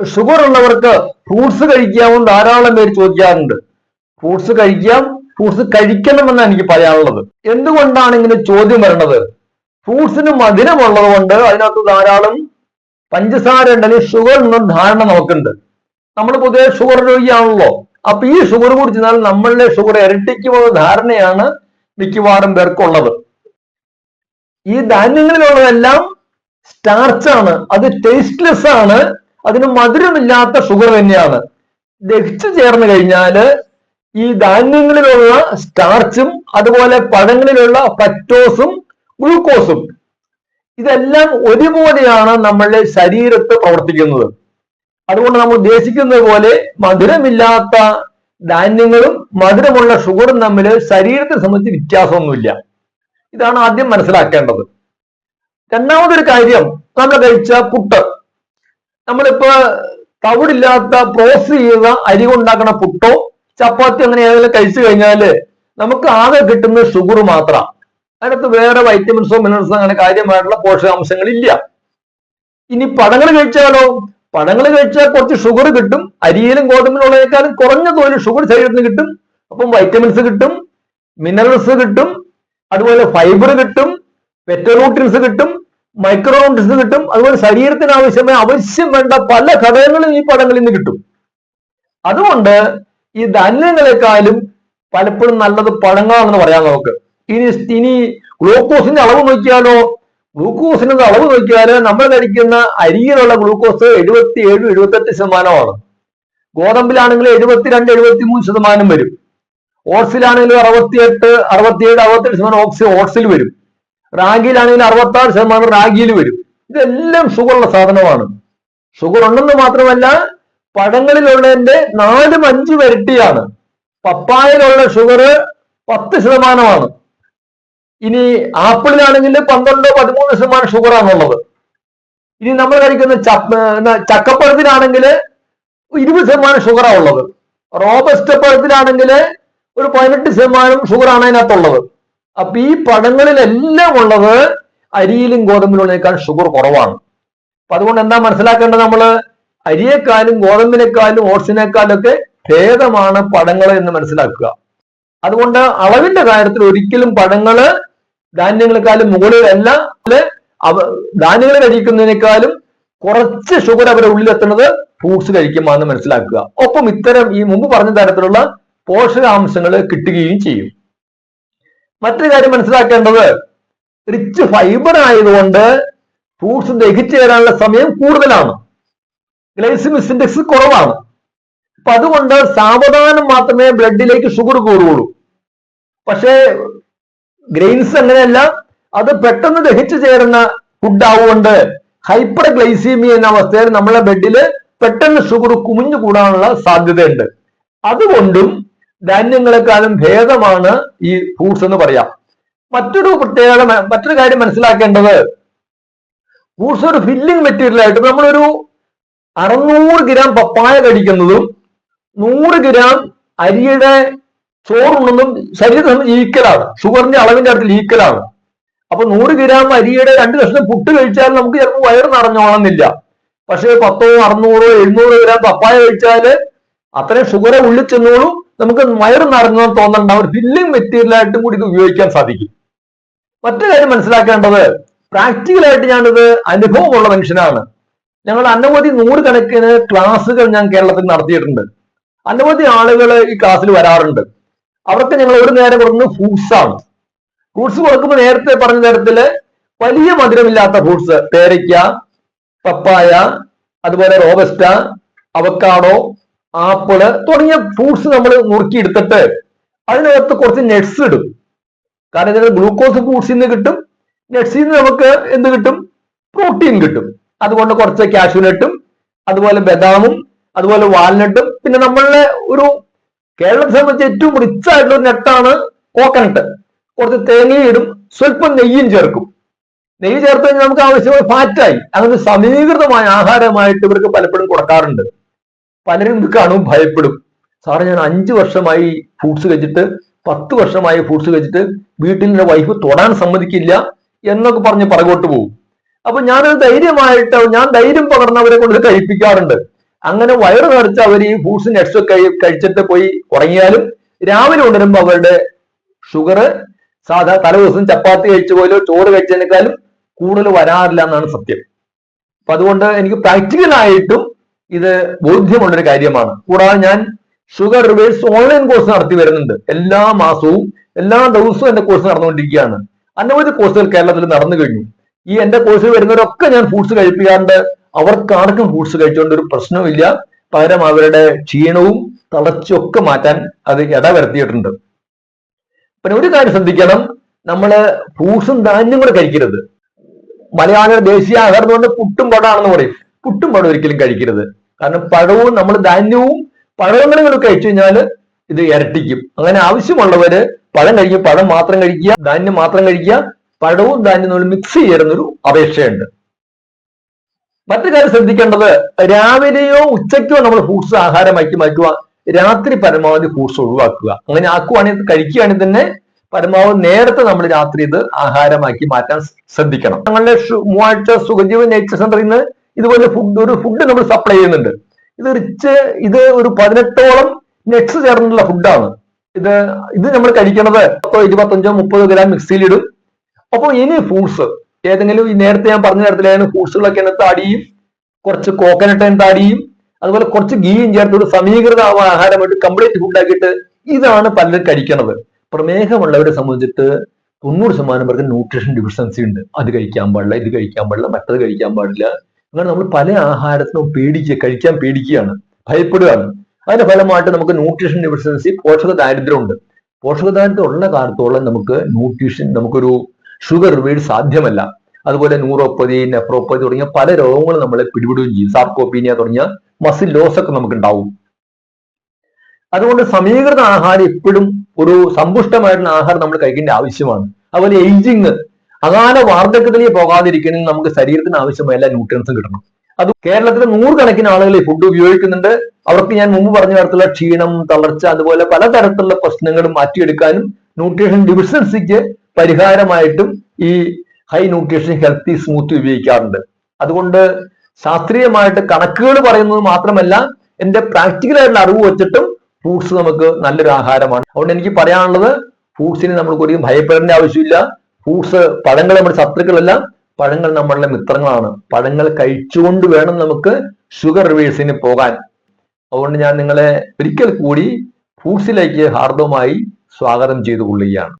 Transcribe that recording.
Sugar ഉള്ളവർക്ക് fruits കഴിക്കാമെന്ന് ധാരാളം പേര് ചോദിക്കാറുണ്ട്. ഫ്രൂട്ട്സ് കഴിക്കാം ഫ്രൂട്ട്സ് കഴിക്കണമെന്നാണ് എനിക്ക് പറയാനുള്ളത്. എന്തുകൊണ്ടാണ് ഇങ്ങനെ ചോദ്യം വരുന്നത് ഫ്രൂട്ട്സിന് മധുരമുള്ളത് കൊണ്ട് അതിനകത്ത് ധാരാളം പഞ്ചസാര ഉണ്ടെങ്കിൽ ഷുഗർ എന്ന ധാരണ നമുക്കുണ്ട്. നമ്മൾ പൊതുവെ ഷുഗർ രോഗിയാണല്ലോ. അപ്പൊ ഈ ഷുഗർ കുടിച്ചാൽ നമ്മളുടെ ഷുഗർ ഇരട്ടിക്കുമെന്ന ധാരണയാണ് മിക്കവാറും പേർക്കുള്ളത്. ഈ ധാന്യങ്ങളിലുള്ളതെല്ലാം സ്റ്റാർച്ചാണ് അത് ടേസ്റ്റ്ലെസ് ആണ്. അതിന് മധുരമില്ലാത്ത ഷുഗർ തന്നെയാണ്. ദഹിച്ചു ചേർന്ന് കഴിഞ്ഞാൽ ഈ ധാന്യങ്ങളിലുള്ള സ്റ്റാർച്ചും അതുപോലെ പഴങ്ങളിലുള്ള ഫ്രക്ടോസും ഗ്ലൂക്കോസും ഇതെല്ലാം ഒരുപോലെയാണ് നമ്മളുടെ ശരീരത്ത് പ്രവർത്തിക്കുന്നത്. അതുകൊണ്ട് നമ്മൾ ഉദ്ദേശിക്കുന്നത് പോലെ മധുരമില്ലാത്ത ധാന്യങ്ങളും മധുരമുള്ള ഷുഗറും തമ്മിൽ ശരീരത്തെ സംബന്ധിച്ച് വ്യത്യാസമൊന്നുമില്ല. ഇതാണ് ആദ്യം മനസ്സിലാക്കേണ്ടത്. രണ്ടാമതൊരു കാര്യം നമ്മൾ കഴിച്ച പുട്ട്. നമ്മളിപ്പോ തവിടില്ലാത്ത പ്രോസസ് ചെയ്ത അരി കൊണ്ടാക്കണ പുട്ടോ ചപ്പാത്തി അങ്ങനെ ഏതെങ്കിലും കഴിച്ചു കഴിഞ്ഞാൽ നമുക്ക് ആകെ കിട്ടുന്ന ഷുഗർ മാത്രം. അതിനകത്ത് വേറെ വൈറ്റമിൻസോ മിനറൽസോ അങ്ങനെ കാര്യമായിട്ടുള്ള പോഷകാംശങ്ങൾ ഇല്ല ഇനി പഴങ്ങൾ കഴിച്ചാലോ? പഴങ്ങൾ കഴിച്ചാൽ കുറച്ച് ഷുഗർ കിട്ടും. അരിയിലും ഗോതമ്പിലുള്ളതിനേക്കാളും കുറഞ്ഞ തോതിൽ ഷുഗർ ശരീരത്തിന് കിട്ടും. അപ്പം വൈറ്റമിൻസ് കിട്ടും മിനറൽസ് കിട്ടും അതുപോലെ ഫൈബർ കിട്ടും പെറ്ററൂട്ടിൻസ് കിട്ടും മൈക്രോന്യൂട്രിൻസ് കിട്ടും. അതുപോലെ ശരീരത്തിന് ആവശ്യമായ ആവശ്യം വേണ്ട പല ഘടകങ്ങളും ഈ പടങ്ങളിൽ നിന്ന് കിട്ടും. അതുകൊണ്ട് ഈ ധാന്യങ്ങളെക്കാളും പലപ്പോഴും നല്ലത് പഴങ്ങളാണെന്ന് പറയാം നമുക്ക്. ഇനി ഇനി ഗ്ലൂക്കോസിന്റെ അളവ് നോക്കിയാലോ? ഗ്ലൂക്കോസിന്റെ അളവ് നോക്കിയാൽ നമ്മൾ കഴിക്കുന്ന അരിയിലുള്ള ഗ്ലൂക്കോസ് എഴുപത്തി ഏഴ് എഴുപത്തെട്ട് ശതമാനമാണ്. ഗോതമ്പിലാണെങ്കിൽ എഴുപത്തിരണ്ട് എഴുപത്തി മൂന്ന് ശതമാനം വരും. ഓട്സിലാണെങ്കിൽ അറുപത്തിയെട്ട് അറുപത്തിയേഴ് അറുപത്തെട്ട് ശതമാനം ഓക്സി ഓട്സിൽ വരും. റാഗിയിലാണെങ്കിൽ അറുപത്തി ആറ് ശതമാനം റാഗിയിൽ വരും. ഇതെല്ലാം ഷുഗറുള്ള സാധനമാണ്. ഷുഗർ ഉണ്ടെന്ന് മാത്രമല്ല പഴങ്ങളിലുള്ളതിന്റെ നാലും അഞ്ച് വരട്ടിയാണ് പപ്പായയിലുള്ള ഷുഗർ പത്ത് ശതമാനമാണ്. ഇനി ആപ്പിളിലാണെങ്കിൽ പന്ത്രണ്ടോ പതിമൂന്ന് ശതമാനം ഷുഗറാണുള്ളത്. ഇനി നമ്മൾ കഴിക്കുന്ന ചക്കപ്പഴത്തിനാണെങ്കിൽ ഇരുപത് ശതമാനം ഷുഗറാണ് ഉള്ളത് റോബസ്റ്റ് പഴത്തിലാണെങ്കിൽ ഒരു പതിനെട്ട് ശതമാനം ഷുഗറാണ് അതിനകത്തുള്ളത്. അപ്പൊ ഈ പഴങ്ങളിലെല്ലാം ഉള്ളത് അരിയിലും ഗോതമ്പിലുള്ളതിനേക്കാൾ ഷുഗർ കുറവാണ്. അപ്പൊ അതുകൊണ്ട് എന്താ മനസ്സിലാക്കേണ്ടത് നമ്മൾ? അരിയേക്കാളും ഗോതമ്പിനേക്കാളും ഓട്സിനേക്കാളും ഒക്കെ ഭേദമാണ് പഴങ്ങൾ എന്ന് മനസ്സിലാക്കുക. അതുകൊണ്ട് അളവിന്റെ കാര്യത്തിൽ ഒരിക്കലും പഴങ്ങൾ ധാന്യങ്ങളെക്കാളും മുകളിലല്ല ധാന്യങ്ങൾ കഴിക്കുന്നതിനേക്കാളും കുറച്ച് ഷുഗർ അവരുടെ ഉള്ളിലെത്തുന്നത് ഫ്രൂട്ട്സ് കഴിക്കുമ്പോൾ മനസ്സിലാക്കുക. ഒപ്പം ഇത്തരം ഈ മുമ്പ് പറഞ്ഞ തരത്തിലുള്ള പോഷകാംശങ്ങൾ കിട്ടുകയും ചെയ്യും. മറ്റൊരു കാര്യം മനസ്സിലാക്കേണ്ടത് റിച്ച് ഫൈബർ ആയതുകൊണ്ട് ഫ്രൂട്ട്സ് ദഹിച്ചേരാനുള്ള സമയം കൂടുതലാണ്. ഗ്ലൈസിമിക് ഇൻഡെക്സ് കുറവാണ്. അപ്പൊ അതുകൊണ്ട് സാവധാനം മാത്രമേ ബ്ലഡിലേക്ക് ഷുഗർ കൂടുകയുള്ളൂ. പക്ഷേ ഗ്രെയിൻസ് അങ്ങനെയല്ല അത് പെട്ടെന്ന് ദഹിച്ചു ചേരുന്ന ഫുഡ് ആവുകൊണ്ട് ഹൈപ്പർ ഗ്ലൈസീമിയ എന്ന അവസ്ഥയിൽ നമ്മളെ ബ്ലഡിൽ പെട്ടെന്ന് ഷുഗർ കുമിഞ്ഞു കൂടാനുള്ള സാധ്യതയുണ്ട്. അതുകൊണ്ടും ധാന്യങ്ങളെക്കാളും ഭേദമാണ് ഈ ഫ്രൂട്ട്സ് എന്ന് പറയാം. മറ്റൊരു പ്രത്യേകത മറ്റൊരു കാര്യം മനസ്സിലാക്കേണ്ടത് ഫ്രൂട്ട്സ് ഒരു ഫില്ലിംഗ് മെറ്റീരിയൽ ആയിട്ട് നമ്മളൊരു അറുന്നൂറ് ഗ്രാം പപ്പായ കഴിക്കുന്നതും നൂറ് ഗ്രാം അരിയുടെ ചോറുണ്ടെന്നും ശരീരത്തിൽ ഈക്കലാണ്. ഷുഗറിന്റെ അളവിന്റെ അടുത്തിൽ ഈക്കലാണ്. അപ്പൊ നൂറ് ഗ്രാം അരിയുടെ രണ്ട് കഷ്ണം പുട്ട് കഴിച്ചാൽ നമുക്ക് ചിലപ്പോൾ വയറ് നിറഞ്ഞോളന്നില്ല. പക്ഷേ പത്തോ അറുന്നൂറോ എഴുന്നൂറോ ഗ്രാം പപ്പായ കഴിച്ചാൽ അത്രയും ഷുഗറെ ഉള്ളിൽ ചെന്നോളൂ നമുക്ക് വയറ് നിറഞ്ഞെന്ന് ഒരു ബില്ലിംഗ് മെറ്റീരിയൽ ആയിട്ടും കൂടി ഇത് ഉപയോഗിക്കാൻ സാധിക്കും. മറ്റൊരു കാര്യം മനസ്സിലാക്കേണ്ടത് പ്രാക്ടിക്കലായിട്ട് ഞാനിത് അനുഭവമുള്ള മനുഷ്യനാണ്. ഞങ്ങൾ അനവധി നൂറുകണക്കിന് ക്ലാസ്സുകൾ ഞാൻ കേരളത്തിൽ നടത്തിയിട്ടുണ്ട്. അനവധി ആളുകൾ ഈ ക്ലാസ്സിൽ വരാറുണ്ട്. അവർക്ക് ഞങ്ങൾ ഒരു നേരം കൊടുക്കുന്നത് ഫ്രൂട്ട്സ് ആണ്. ഫ്രൂട്ട്സ് കൊടുക്കുമ്പോൾ നേരത്തെ പറഞ്ഞ നേരത്തിൽ വലിയ മധുരമില്ലാത്ത ഫ്രൂട്ട്സ് പേരയ്ക്ക പപ്പായ അതുപോലെ റോബസ്റ്റ അവക്കാഡോ ആപ്പിൾ തുടങ്ങിയ ഫ്രൂട്ട്സ് നമ്മൾ നുറുക്കിയെടുത്തിട്ട് അതിനകത്ത് കുറച്ച് നെറ്റ്സ് ഇടും. കാരണം ഇതിന് ഗ്ലൂക്കോസ് ഫ്രൂട്ട്സിൽ നിന്ന് കിട്ടും നെറ്റ്സിൽ നിന്ന് നമുക്ക് എന്ത് കിട്ടും? പ്രോട്ടീൻ കിട്ടും. അതുകൊണ്ട് കുറച്ച് കാഷ്യൂനട്ടും അതുപോലെ ബദാമും അതുപോലെ വാൽനട്ടും പിന്നെ നമ്മളുടെ ഒരു കേരളത്തെ സംബന്ധിച്ച് ഏറ്റവും റിച്ച് ആയിട്ടുള്ള ഒരു നെട്ടാണ് കോക്കനട്ട് കുറച്ച് തേങ്ങയിടും സ്വല്പം നെയ്യും ചേർക്കും. നെയ്യ് ചേർത്ത് കഴിഞ്ഞാൽ നമുക്ക് ആവശ്യമായ ഫാറ്റായി അങ്ങനെ സമീകൃതമായ ആഹാരമായിട്ട് ഇവർക്ക് പലപ്പോഴും കൊടുക്കാറുണ്ട്. പലരും ഇത് കാണും ഭയപ്പെടും. സാറേ ഞാൻ അഞ്ചു വർഷമായി ഫ്രൂട്ട്സ് കഴിച്ചിട്ട് പത്ത് വർഷമായി ഫ്രൂട്ട്സ് കഴിച്ചിട്ട് വീട്ടിൽ എന്റെ വൈഫ് തൊടാൻ സമ്മതിക്കില്ല എന്നൊക്കെ പറഞ്ഞ് പറകോട്ട് പോകും അപ്പൊ ഞാനത് ധൈര്യമായിട്ട് ഞാൻ ധൈര്യം പകർന്ന് അവരെ കൊണ്ട് കഴിപ്പിക്കാറുണ്ട്. അങ്ങനെ വയറ് നിറച്ച് അവർ ഈ ഫ്രൂട്ട്സ് നട്ട്സ് ഒക്കെ കഴിച്ചിട്ട് പോയി ഉറങ്ങിയാലും രാവിലെ ഉണരുമ്പോൾ അവരുടെ ഷുഗർ സാധാ തലേ ദിവസം ചപ്പാത്തി കഴിച്ച പോലോ ചോറ് കഴിച്ചതിനേക്കാളും കൂടുതൽ വരാറില്ല എന്നാണ് സത്യം. അപ്പൊ അതുകൊണ്ട് എനിക്ക് പ്രാക്ടിക്കലായിട്ടും ഇത് ബോധ്യമുള്ളൊരു കാര്യമാണ്. കൂടാതെ ഞാൻ ഷുഗർ റിവേഴ്സ് ഓൺലൈൻ കോഴ്സ് നടത്തി വരുന്നുണ്ട്. എല്ലാ മാസവും എല്ലാ ദിവസവും എന്റെ കോഴ്സ് നടന്നുകൊണ്ടിരിക്കുകയാണ്. അനവധി കോഴ്സുകൾ കേരളത്തിൽ നടന്നു കഴിഞ്ഞു. ഈ എന്റെ കോഴ്സിൽ വരുന്നവരൊക്കെ ഞാൻ ഫുഡ്സ് കഴിപ്പിക്കാറുണ്ട്. അവർക്ക് ആർക്കും ഫുഡ്സ് കഴിച്ചുകൊണ്ട് ഒരു പ്രശ്നവുമില്ല. പകരം അവരുടെ ക്ഷീണവും തളച്ചൊക്കെ മാറ്റാൻ അത് ഇടവരുത്തിയിട്ടുണ്ട്. പിന്നെ ഒരു കാര്യം ശ്രദ്ധിക്കണം. നമ്മൾ ഫ്രൂട്ട്സും ധാന്യം കൂടെ കഴിക്കരുത്. മലയാളിയുടെ ദേശീയ ആഹാരം കൊണ്ട് പുട്ടും പടാണെന്ന് പറയും. പുട്ടും പഴം ഒരിക്കലും കഴിക്കരുത്. കാരണം പഴവും നമ്മൾ ധാന്യവും പഴങ്ങളും കഴിച്ചു കഴിഞ്ഞാൽ ഇത് ഇരട്ടിക്കും. അങ്ങനെ ആവശ്യമുള്ളവര് പഴം കഴിക്കുക പഴം മാത്രം കഴിക്കുക ധാന്യം മാത്രം കഴിക്കുക പഴവും ധാന്യം മിക്സ് ചെയ്യരുന്നൊരു അപേക്ഷയുണ്ട്. മറ്റു കാര്യം ശ്രദ്ധിക്കേണ്ടത് രാവിലെയോ ഉച്ചയ്ക്കോ നമ്മൾ ഫ്രൂട്ട്സ് ആഹാരമാക്കി മാറ്റുക രാത്രി പരമാവധി ഫ്രൂട്ട്സ് ഒഴിവാക്കുക. അങ്ങനെ ആക്കുവാണെങ്കിൽ കഴിക്കുകയാണെങ്കിൽ തന്നെ പരമാവധി നേരത്തെ നമ്മൾ രാത്രി ഇത് ആഹാരമാക്കി മാറ്റാൻ ശ്രദ്ധിക്കണം. ഞങ്ങളുടെ മൂവാഴ്ച സുഖജീവൻ നേച്ചർ സെന്ററിൽ നിന്ന് ഇതുപോലെ ഫുഡ് ഒരു ഫുഡ് നമ്മൾ സപ്ലൈ ചെയ്യുന്നുണ്ട്. ഇത് റിച്ച് ഇത് ഒരു പതിനെട്ടോളം നെറ്റ്സ് ചേർന്നുള്ള ഫുഡാണ് ഇത് ഇത് നമ്മൾ കഴിക്കണത് പത്തോ ഇരുപത്തഞ്ചോ മുപ്പതോ ഗ്രാം മിക്സിയിലിടും അപ്പോൾ ഇനി ഫ്രൂട്ട്സ് ഏതെങ്കിലും ഈ നേരത്തെ ഞാൻ പറഞ്ഞ തരത്തിലായിരുന്നു ഫ്രൂട്ട്സുകളൊക്കെ താടിയും കുറച്ച് കോക്കനട്ട് താടിയും അതുപോലെ കുറച്ച് ഗീയും ചേർത്ത് ഒരു സമീകൃത ആഹാരമായിട്ട് കംപ്ലീറ്റ് ഫുഡാക്കിയിട്ട് ഇതാണ് പലരും കഴിക്കണത്. പ്രമേഹമുള്ളവരെ സംബന്ധിച്ചിട്ട് തൊണ്ണൂറ് ശതമാനം പേർക്ക് ന്യൂട്രീഷൻ ഡിഫിഷ്യൻസി ഉണ്ട്. അത് കഴിക്കാൻ പാടില്ല ഇത് കഴിക്കാൻ പാടില്ല മറ്റത് കഴിക്കാൻ പാടില്ല. അങ്ങനെ നമ്മൾ പല ആഹാരത്തിനും പേടിക്കുക കഴിക്കാൻ പേടിക്കുകയാണ് ഭയപ്പെടുകയാണ്. അതിന്റെ ഫലമായിട്ട് നമുക്ക് ന്യൂട്രീഷൻ ഡിഫിഷ്യൻസി പോഷക ദാരിദ്ര്യമുണ്ട് പോഷക ദാരിദ്ര്യം ഉള്ള കാലത്തോളം നമുക്ക് ന്യൂട്രീഷൻ നമുക്കൊരു ഷുഗർ റിവേഡ് സാധ്യമല്ല. അതുപോലെ ന്യൂറോപ്പതി നെഫ്രോപ്പതി തുടങ്ങിയ പല രോഗങ്ങളും നമ്മളെ പിടിപെടുകയും ചെയ്യും. സാർക്കോപ്പീനിയ തുടങ്ങിയ മസിൽ ലോസ് ഒക്കെ നമുക്ക് ഉണ്ടാവും അതുകൊണ്ട് സമീകൃത ആഹാരം എപ്പോഴും ഒരു സമ്പുഷ്ടമായിട്ടുള്ള ആഹാരം നമ്മൾ കഴിക്കേണ്ട ആവശ്യമാണ്. അതുപോലെ ഏജിങ് അകാല വാർദ്ധക്യത്തിലേക്ക് പോകാതിരിക്കണമെങ്കിൽ നമുക്ക് ശരീരത്തിന് ആവശ്യമായ എല്ലാ ന്യൂട്രിയൻസും കിട്ടണം. അത് കേരളത്തിലെ നൂറുകണക്കിന് ആളുകൾ ഈ ഫുഡ് ഉപയോഗിക്കുന്നുണ്ട്. അവർക്ക് ഞാൻ മുമ്പ് പറഞ്ഞ തരത്തിലുള്ള ക്ഷീണം തളർച്ച അതുപോലെ പലതരത്തിലുള്ള പ്രശ്നങ്ങളും മാറ്റിയെടുക്കാനും ന്യൂട്രീഷൻ ഡിഫിഷ്യൻസിക്ക് പരിഹാരമായിട്ടും ഈ ഹൈ ന്യൂട്രീഷൻ ഹെൽത്തി സ്മൂത്തി ഉപയോഗിക്കാറുണ്ട്. അതുകൊണ്ട് ശാസ്ത്രീയമായിട്ട് കണക്കുകൾ പറയുന്നത് മാത്രമല്ല എന്റെ പ്രാക്ടിക്കൽ ആയിട്ടുള്ള അറിവ് വെച്ചിട്ടും ഫ്രൂട്ട്സ് നമുക്ക് നല്ലൊരു ആഹാരമാണ്. അതുകൊണ്ട് എനിക്ക് പറയാനുള്ളത് ഫ്രൂട്ട്സിന് നമ്മൾക്ക് ഒരിക്കലും ഭയപ്പെടേണ്ട ആവശ്യമില്ല. ഫ്രൂട്ട്സ് പഴങ്ങൾ നമ്മുടെ ശത്രുക്കളല്ല പഴങ്ങൾ നമ്മളുടെ മിത്രങ്ങളാണ്. പഴങ്ങൾ കഴിച്ചുകൊണ്ട് വേണം നമുക്ക് ഷുഗർ റിവേഴ്സിന് പോകാൻ. അതുകൊണ്ട് ഞാൻ നിങ്ങളെ ഒരിക്കൽ കൂടി ഫ്രൂട്ട്സിലേക്ക് ഹാർദവമായി സ്വാഗതം ചെയ്തു കൊള്ളുകയാണ്